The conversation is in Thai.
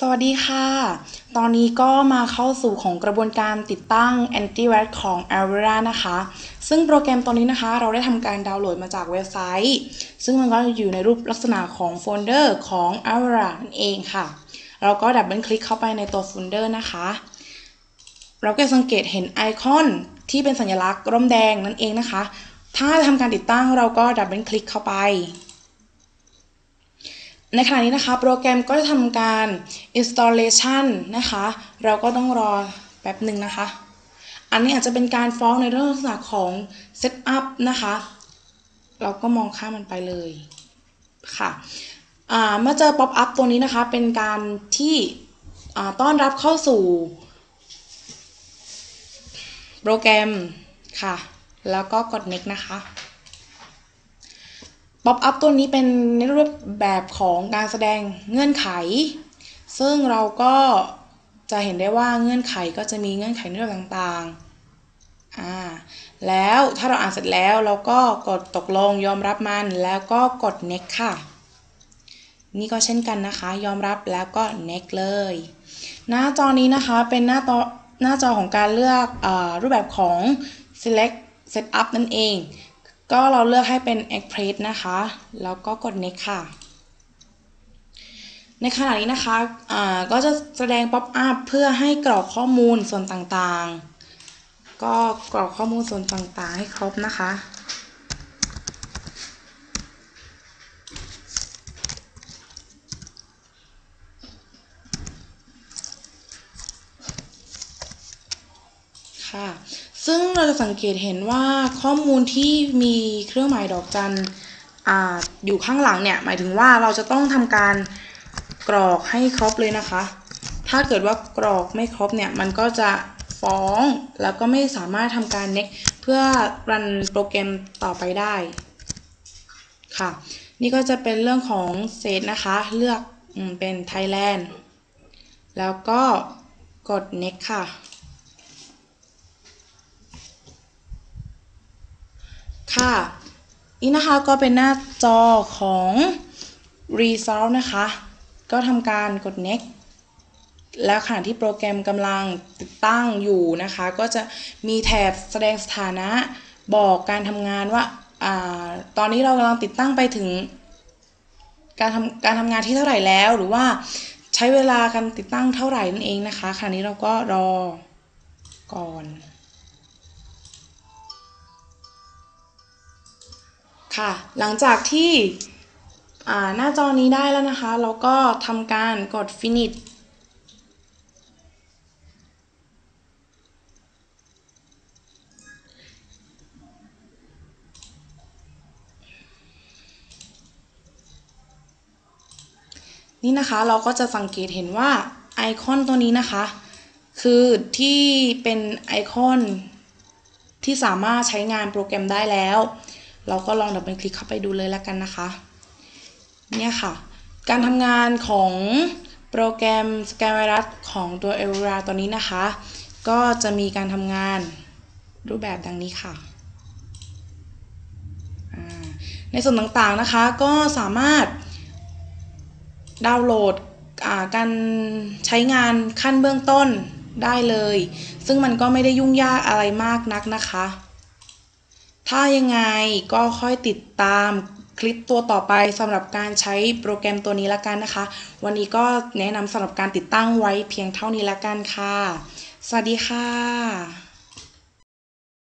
สวัสดีค่ะ ตอนนี้ก็มาเข้าสู่ของกระบวนการติดตั้ง antivirus ของ Avera นะคะ ซึ่งโปรแกรมตัวนี้นะคะ เราได้ทำการดาวน์โหลดมาจากเว็บไซต์ ซึ่งมันก็อยู่ในรูปลักษณะของโฟลเดอร์ของ Avera นั่นเองค่ะ เราก็ดับเบิลคลิกเข้าไปในตัวโฟลเดอร์นะคะ เราก็สังเกตเห็นไอคอนที่เป็นสัญลักษณ์ร่มแดงนั่นเองนะคะ ถ้าจะทำการติดตั้งเราก็ดับเบิลคลิกเข้าไป ในขณะนี้นะคะ โปรแกรมก็จะทำการ installation นะคะ เราก็ต้องรอแป๊บหนึ่งนะคะ อันนี้อาจจะเป็นการฟ้องในเรื่องลักษณะของ setup นะคะ เราก็มองข้ามมันไปเลยค่ะเมื่อเจอ pop up ตัวนี้นะคะ เป็นการที่ต้อนรับเข้าสู่ โปรแกรมค่ะ แล้วก็กด next นะคะ ป๊อปอัพตัวนี้เป็นในรูปแบบของการแสดงเงื่อนไข ซึ่งเราก็จะเห็นได้ว่าเงื่อนไขก็จะมีเงื่อนไขในเรื่องต่างๆอ่าแล้วถ้าเราอ่านเสร็จแล้วเราก็กดตกลงยอมรับมันแล้วก็กด next ค่ะ นี่ก็เช่นกันนะคะ ยอมรับแล้วก็ next เลย หน้าจอนี้นะคะเป็นหน้าจอหน้าจอของการเลือกอรูปแบบของ select setup นั่นเอง ก็เราเลือกให้เป็น Express นะคะ แล้วก็กด Next ค่ะ ในขณะนี้นะคะะก็จะแสดง Pop up เพื่อให้กรอกข้อมูลส่วนต่างๆ ก็กรอกข้อมูลส่วนต่างๆ ให้ครบนะคะค่ะ ซึ่งเราจะสังเกตเห็นว่าข้อมูลที่มีเครื่องหมายดอกจันออยู่ข้างหลังเนี่ย หมายถึงว่าเราจะต้องทำการกรอกให้ครบเลยนะคะ ถ้าเกิดว่ากรอกไม่ครบเนี่ย มันก็จะฟ้องแล้วก็ไม่สามารถทำการ next เพื่อรันโปรแกรมต่อไปได้ค่ะ นี่ก็จะเป็นเรื่องของเซตนะคะ เลือกเป็น Thailand แล้วก็กด next ค่ะ ค่ะนี่นะคะก็เป็นหน้าจอของ Result นะคะ ก็ทำการกด next แล้วขณะที่โปรแกรมกำลังติดตั้งอยู่นะคะ ก็จะมีแถบแสดงสถานะบอกการทำงานว่าอตอนนี้เรากำลังติดตั้งไปถึง การทำการทำงานที่เท่าไหร่แล้ว หรือว่าใช้เวลาการติดตั้งเท่าไหร่นั่นเองนะคะขณะนี้เราก็รอก่อน ค่ะ หลังจากที่หน้าจอนี้ได้แล้วนะคะ เราก็ทำการกด finish นี่นะคะเราก็จะสังเกตเห็นว่าไอคอนตัวนี้นะคะ คือที่เป็นไอคอนที่สามารถใช้งานโปรแกรมได้แล้ว เราก็ลองดับเบิลคลิกเข้าไปดูเลยแล้วกันนะคะ เนี่ยค่ะ การทำงานของโปรแกรม s c a n Virus ของตัว e v e r a ตัวนี้นะคะ ก็จะมีการทำงานรูปแบบดังนี้ค่ะ ในส่วนต่างๆนะคะก็สามารถดาวน์โหลดการใช้งานขั้นเบื้องต้นได้เลย ซึ่งมันก็ไม่ได้ยุ่งยากอะไรมากนักนะคะ ถ้ายังไงก็ค่อยติดตามคลิปตัวต่อไปสำหรับการใช้โปรแกรมตัวนี้ละกันนะคะ วันนี้ก็แนะนำสำหรับการติดตั้งไว้เพียงเท่านี้ละกันค่ะ สวัสดีค่ะ